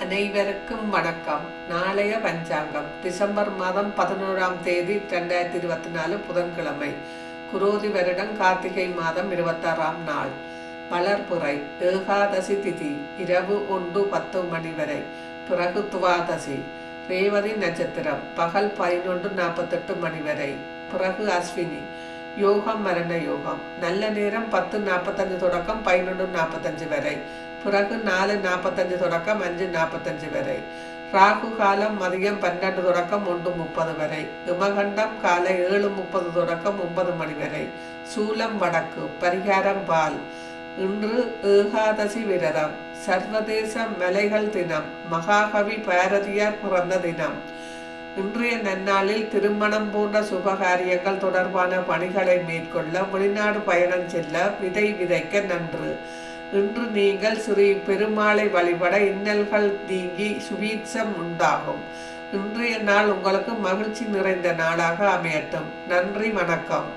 அனைவருக்கும் வணக்கம். நாளைய பஞ்சாங்கம். டிசம்பர் மாதம் பதினோராம் தேதி ரெண்டாயிரத்தி இருபத்தி நாலு புதன்கிழமை. குரோதி வருடம் கார்த்திகை மாதம் இருபத்தாறாம் நாள். வளர்புரை ஏகாதசி திதி இரவு ஒன்று பத்து மணி வரை. பிறகு துவாதசி. ரேவதி நட்சத்திரம் பகல் பதினொன்று நாற்பத்தெட்டு மணி வரை. பிறகு அஸ்வினி. யோகம் மரண யோகம். நல்ல நேரம் பத்து நாற்பத்தஞ்சு தொடக்கம் பதினொன்று நாற்பத்தஞ்சு வரை. பிறகு நாலு நாற்பத்தஞ்சு தொடக்கம் அஞ்சு நாற்பத்தஞ்சு வரை. ராகு காலம் மதியம் பன்னெண்டு தொடக்கம் ஒன்று முப்பது வரை. இமகண்டம் காலை ஏழு முப்பது தொடக்கம் ஒன்பது மணி வரை. சூலம் வடக்கு பரிகாரம் பால். இன்று ஏகாதசி விரதம். சர்வதேச மலைகள் தினம். மகாகவி பாரதியார் பிறந்த தினம். இன்றைய நன்னாளில் திருமணம் போன்ற சுபகாரியங்கள் தொடர்பான பணிகளை மேற்கொள்ள வெளிநாடு பயணம் செல்ல விதை விதைக்க நன்று. இன்று நீங்கள் ஸ்ரீ பெருமாளை வழிபட இன்னல்கள் நீங்கி சுபீட்சம் உண்டாகும். இன்றைய நாள் உங்களுக்கு மகிழ்ச்சி நிறைந்த நாளாக அமையட்டும். நன்றி வணக்கம்.